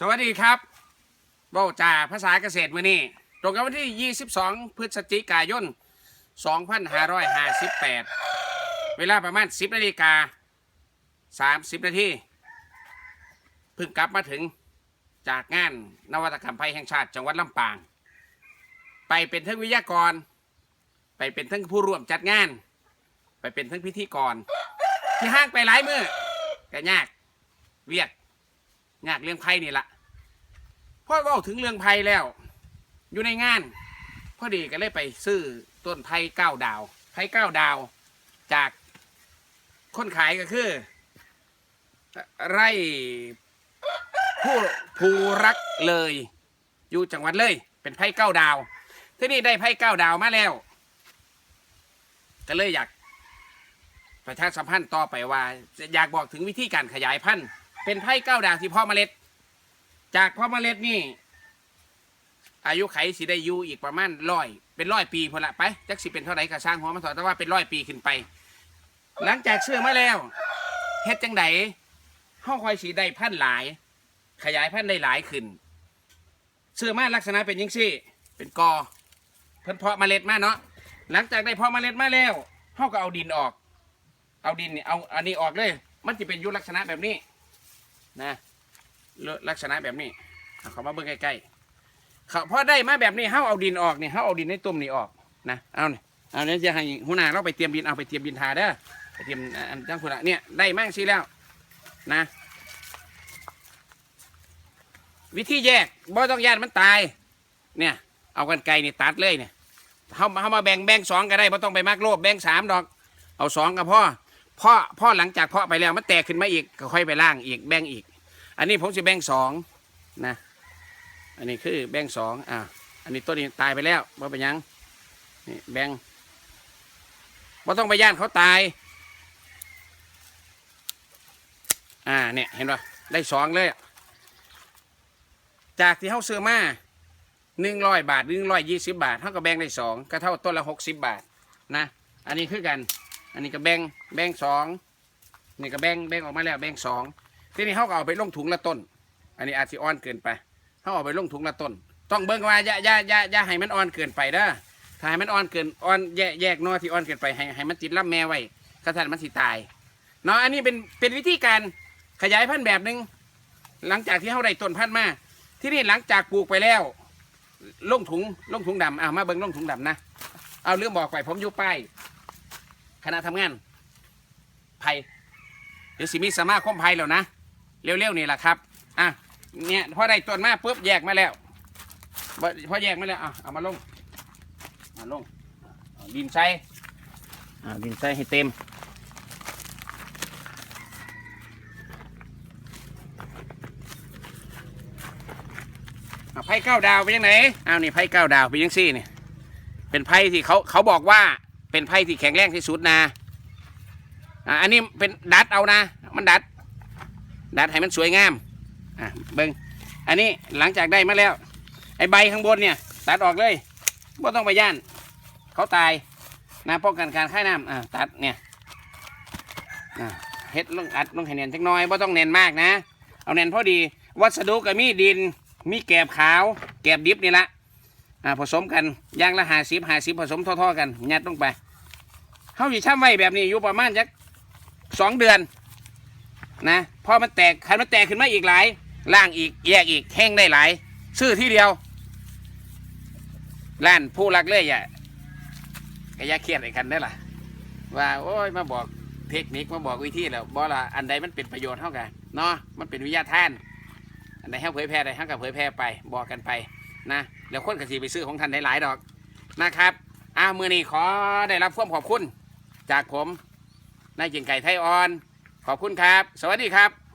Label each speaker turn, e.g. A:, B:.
A: สวัสดีครับเบ้าจ่าภาษาเกษตรมื้อนี้ ตรงกับวันที่ 22 พฤศจิกายน 2558 เวลาประมาณ 10นาฬิกา 30 นาทีเพิ่งกลับมาถึงจากงานนวัตกรรมภัยแห่งชาติจังหวัดลำปาง ไปเป็นทั้งวิทยากร ไปเป็นทั้งผู้ร่วมจัดงาน ไปเป็นทั้งพิธีกร ที่ห้างไปหลายมือก็ยากเวียก ยากเรื่องไพ่นี่ละพอเว่าถึงเรื่องไพ่แล้ว อยู่ในงาน พอดีก็เลยไปซื้อต้นไพ่เก้าดาวไพ่เก้าดาว จากคนขายก็คือ ไร่ผู้ภูรักเลย อยู่จังหวัดเลย เป็นไพ่เก้าดาว ที่นี่ได้ไพ่เก้าดาวมาแล้วก็เลยอยากประชาสัมพันธ์ต่อไปว่า อยากบอกถึงวิธีการขยายพันธุ์ เป็นไผ่เก้าด่างที่พ่อเมล็ด จากพ่อเมล็ดนี่ อายุไขสิได้อยู่อีกประมาณร้อยเป็นร้อยปีพอละไปจักสิเป็นเท่าไหร่ก็สร้างหัวมันถอดแต่ว่าเป็นร้อยปีขึ้นไป หลังจากเชื่อมาแล้วเฮ็ดจังไดห้องคอยสีได้พันธุ์หลาย ขยายพันธุ์ได้หลายขึ้นเชื่อมาลักษณะเป็นยังซี่ เป็นกอเพิ่นเพาะเมล็ดมาเนาะหลังจากได้เพาะเมล็ดมาแล้วเฮาก็เอาดินออก เอาดินนี่เอาอันนี้ออกเลย มันจะเป็นยุลักษณะแบบนี้ นะลักษณะแบบนี้เอาเขามาเบิ่งใกล้ๆเขาพอได้มาแบบนี้เฮาเอาดินออกนี่เฮาเอาดินในตุ่มนี่ออกนะเอาเนี่ยเอาเนี่ยจะให้หัวหน้าเราไปเตรียมดินเอาไปเตรียมดินทาเด้อไปเตรียมอันจังคุณละเนี่ยได้มากสิแล้วนะ วิธีแยกบ่ต้องยานมันตาย เนี่ย เอากันไกลนี่ตัดเลยเนี่ยเฮามาเฮามาแบ่งแบ่งสองก็ได้บ่ต้องไปมากโลภแบ่งสามดอก เอาสองกับพ่อ พ่อพ่อหลังจากเพาะไปแล้วมันแตกขึ้นมาอีกก็ค่อยไปล่างอีกแบ่งอีก อันนี้ผมจะแบ่งสองนะ อันนี้คือแบ่งสองอ่าอันนี้ต้นนี้ตายไปแล้วว่าเป็นยังนี่แบ่งว่าต้องไปย่านเขาตาย อ่าเนี่ยเห็นปะได้สองเลย จากที่เขาซื้อมาหนึ่งร้อยบาทหนึ่งร้อยยี่สิบบาทเขาก็แบ่งได้สองก็เท่าต้นละหกสิบบาทนะ อันนี้คือกัน อันนี้ก็แบ่งแบ่งสองนี่ก็แบ่งแบ่งออกมาแล้วแบ่งสองทีนี้เขาก็เอาไปลงถุงละต้น อันนี้อาจจะอ่อนเกินไปเขาเอาไปลงถุงละต้น ต้องเบิ่งว่าอย่าอย่าอย่าอย่าให้มันอ่อนเกินไปเด้อถ้าให้มันอ่อนเกินอ่อนแยกแยกนอที่อ่อนเกินไปให้ให้มันติดลำแม่ไว้กระทันมันสิตายเนาะอันนี้เป็นเป็นวิธีการขยายพันธุ์แบบหนึ่งหลังจากที่เขาได้ต้นพันธุ์มา ที่นี่หลังจากปลูกไปแล้วลงถุงลงถุงดำอ่ามาเบิ่งลงถุงดำนะเอาเรื่องบอกไปผมอยู่ป้าย คณะทำงานไผ่เดี๋ยวสิมีสมาคมไผ่แล้วนะเร็วๆนี่แหละครับอะเนี่ยพอได้ต้นมาปุ๊บแยกมาแล้วพอแยกมาแล้วอะเอามาลงมาลงดินใส่ดินใส่ให้เต็มอะไพ่เก้าดาวเป็นยังไงอ้าวนี่ไพ่เก้าดาวเป็นยังซี่นี่ เป็นไพ่ที่เขาเขาบอกว่า เป็นไพ่ที่แข็งแรงที่สุดนะอะอันนี้เป็นดัดเอานะ มันดัด ดัดให้มันสวยงามอะเบิ้งอันนี้หลังจากได้มาแล้ว ไอ้ใบข้างบนเนี่ย ตัดออกเลยไม่ต้องไปย่าน เขาตายนะป้องกันการค่ายน้ำอะตัดเนี่ยอะเฮ็ดลงอัดลงให้แน่นจักหน้อยไม่ต้องแน่นมากนะ เอาแน่นพอดี วัสดุก็มีดิน มีแกบขาว แกบดิบนี่ละอ่าผสมกันอย่างละหาสิบหาสิบผสมท่อๆกันยัดลงไป เขาอยู่ช่ำไว้แบบนี้อยู่ประมาณจักสองเดือน นะพอมันแตกคันมันแตกขึ้นมาอีกหลายล่างอีกแยกอีกแห้งได้หลาย ซื้อที่เดียวล้านผู้รักเล่ยอย่าก็ยาเครียดไอ้กันได้อล่ะ ว่าโอ้ยมาบอกเทคนิคมาบอกวิธีแล้วบอกละอันใดมันเป็นประโยชน์เท่ากันเนาะมันเป็นวิทยาทาน อันใดให้เผยแพร่ใดให้กับเผยแพร่ไปบอกกันไปนะเดี๋ยวคนกสีไปซื้อของท่านได้หลายดอกนะครับอ้ามือนี้ขอได้รับความขอบคุณ จากผมนายเก่งไก่ไทยออน ขอบคุณครับ สวัสดีครับ